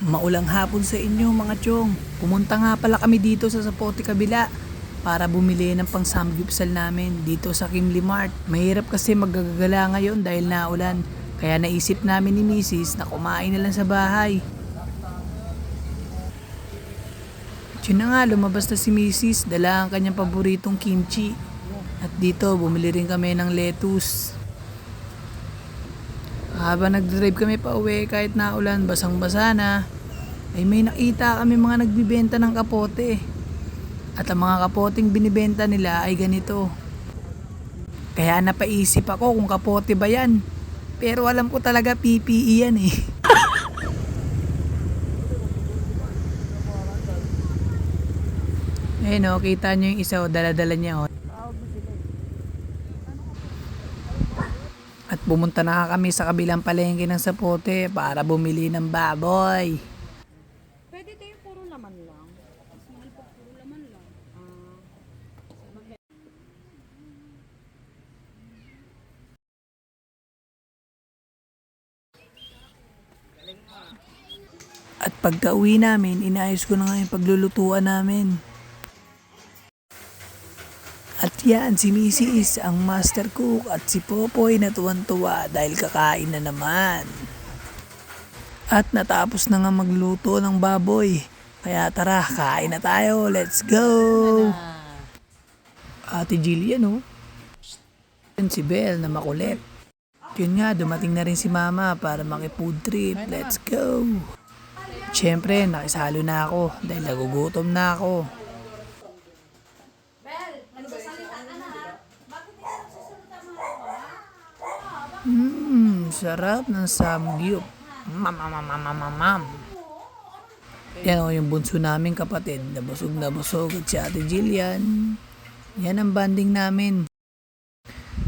Maulang hapon sa inyo mga chong. Pumunta nga pala kami dito sa Sapote Kabila para bumili ng pang samgyupsal namin dito sa Kimli Mart. Mahirap kasi magagala ngayon dahil naulan. Kaya naisip namin ni Mrs. na kumain na lang sa bahay. Yun na nga, lumabas na si Mrs. Dala ang kanyang paboritong kimchi. At dito, bumili rin kami ng lettuce. Habang nagdrive kami pa uwi kahit naulan, basang-basa na, ay may nakita kami mga nagbibenta ng kapote. At ang mga kapoteng binibenta nila ay ganito. Kaya napaisip ako kung kapote ba yan. Pero alam ko talaga PPE yan eh. Ayun o, kita nyo yung isa o, dala-dala niya o. At pumunta na kami sa kabilang palengke ng sapote para bumili ng baboy. Pwede tayo puro laman lang. Small po, puro laman lang. Ah. At pagka uwi namin, inayos ko na nga yung paglulutuan namin. At yan, si Mrs. ang master cook at si Popoy na tuwan-tuwa dahil kakain na naman. At natapos na nga magluto ng baboy. Kaya tara, kain na tayo. Let's go! Ate Jillian, oh. Yan si Belle na makulit. Yun nga, dumating na rin si Mama para maki-food trip. Let's go! Siyempre, nakisalo na ako dahil nagugutom na ako. Mmm, sarap ng samgyup. Mam, mam, mam, mam, mam, mam. Yan o, yung bunso namin kapatid, nabusog na busog at si Ate Jillian. Yan ang banding namin.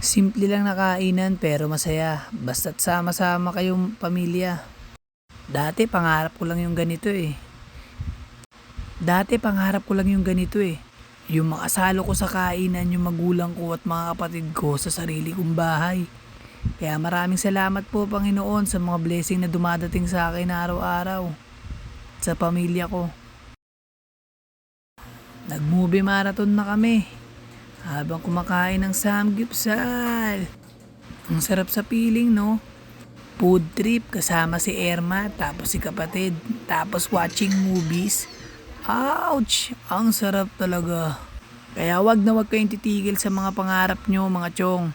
Simple lang na kainan pero masaya. Basta't sama-sama kayong pamilya. Dati pangarap ko lang yung ganito eh. Dati pangarap ko lang yung ganito eh. Yung makasalo ko sa kainan yung magulang ko at mga kapatid ko sa sarili kong bahay. Kaya maraming salamat po Panginoon sa mga blessing na dumadating sa akin araw-araw. Sa pamilya ko. Nag-movie marathon na kami. Habang kumakain ng samgyupsal. Ang sarap sa piling no? food trip kasama si Erma tapos si kapatid tapos watching movies. Ouch! Ang sarap talaga. Kaya wag na wag kayong titigil sa mga pangarap nyo mga chong.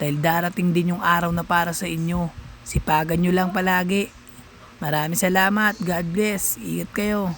Dahil darating din yung araw na para sa inyo. Sipagan nyo lang palagi. Maraming salamat. God bless. Ingat kayo.